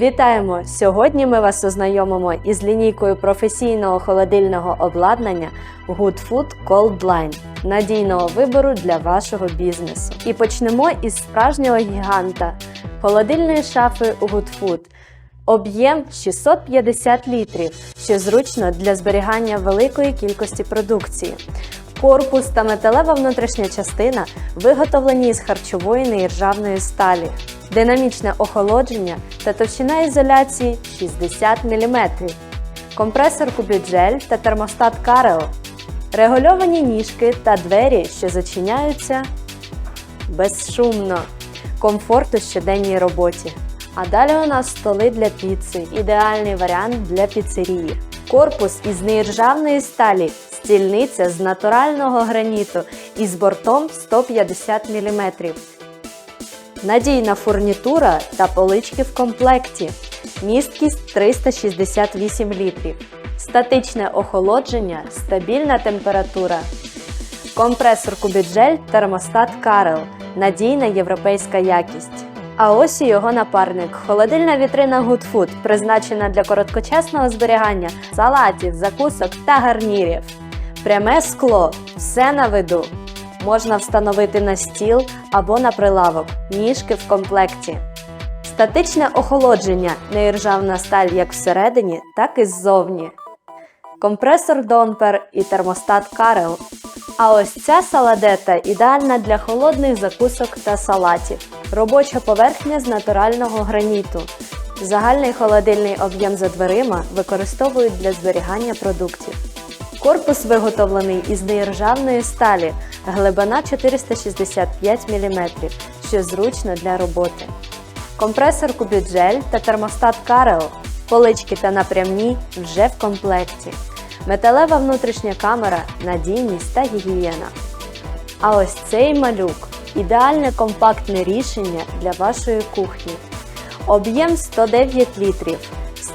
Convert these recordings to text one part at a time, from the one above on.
Вітаємо! Сьогодні ми вас ознайомимо із лінійкою професійного холодильного обладнання Good Food Cold Line надійного вибору для вашого бізнесу. І почнемо із справжнього гіганта холодильної шафи Good Food. Об'єм 650 літрів, що зручно для зберігання великої кількості продукції. Корпус та металева внутрішня частина виготовлені із харчової неіржавної сталі, динамічне охолодження та товщина ізоляції 60 мм, компресор кубіджель та термостат Карел, регульовані ніжки та двері, що зачиняються безшумно, комфорт у щоденній роботі. А далі у нас столи для піци, ідеальний варіант для піцерії. Корпус із неіржавної сталі, стільниця з натурального граніту із бортом 150 мм. Надійна фурнітура та полички в комплекті. Місткість 368 літрів. Статичне охолодження, стабільна температура. Компресор Кубіджель термостат Карел. Надійна європейська якість. А ось і його напарник холодильна вітрина Food, призначена для короткочасного зберігання салатів, закусок та гарнірів. Пряме скло, все на виду. Можна встановити на стіл або на прилавок, ніжки в комплекті. Статичне охолодження, неіржавна сталь як всередині, так і ззовні. Компресор Домпер і термостат Карел. А ось ця саладета ідеальна для холодних закусок та салатів. Робоча поверхня з натурального граніту. Загальний холодильний об'єм за дверима використовують для зберігання продуктів. Корпус виготовлений із неіржавної сталі, глибина 465 мм, що зручно для роботи. Компресор Кубіджель та термостат Карел, полички та напрямні вже в комплекті. Металева внутрішня камера, надійність та гігієна. А ось цей малюк ідеальне компактне рішення для вашої кухні. Об'єм 109 літрів.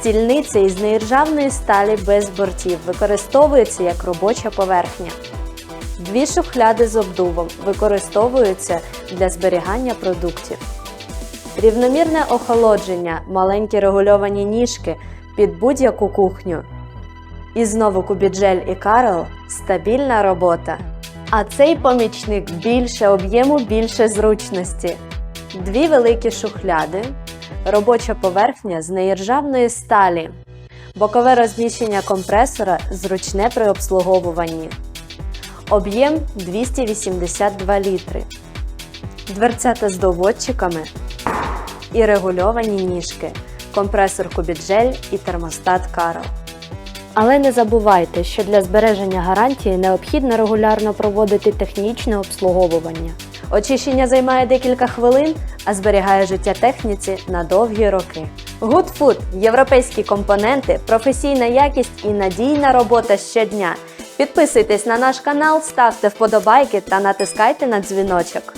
Стільниця із неіржавної сталі без бортів використовується як робоча поверхня. Дві шухляди з обдувом використовуються для зберігання продуктів. Рівномірне охолодження, маленькі регульовані ніжки під будь-яку кухню. І знову кубіджель і карел стабільна робота. А цей помічник більше об'єму, більше зручності. Дві великі шухляди, робоча поверхня з неіржавної сталі, бокове розміщення компресора зручне при обслуговуванні. Об'єм 282 літри. Дверцята з доводчиками і регульовані ніжки, компресор кубіджель і термостат Карл. Але не забувайте, що для збереження гарантії необхідно регулярно проводити технічне обслуговування. Очищення займає декілька хвилин, а зберігає життя техніці на довгі роки. Good Food – європейські компоненти, професійна якість і надійна робота щодня. Підписуйтесь на наш канал, ставте вподобайки та натискайте на дзвіночок.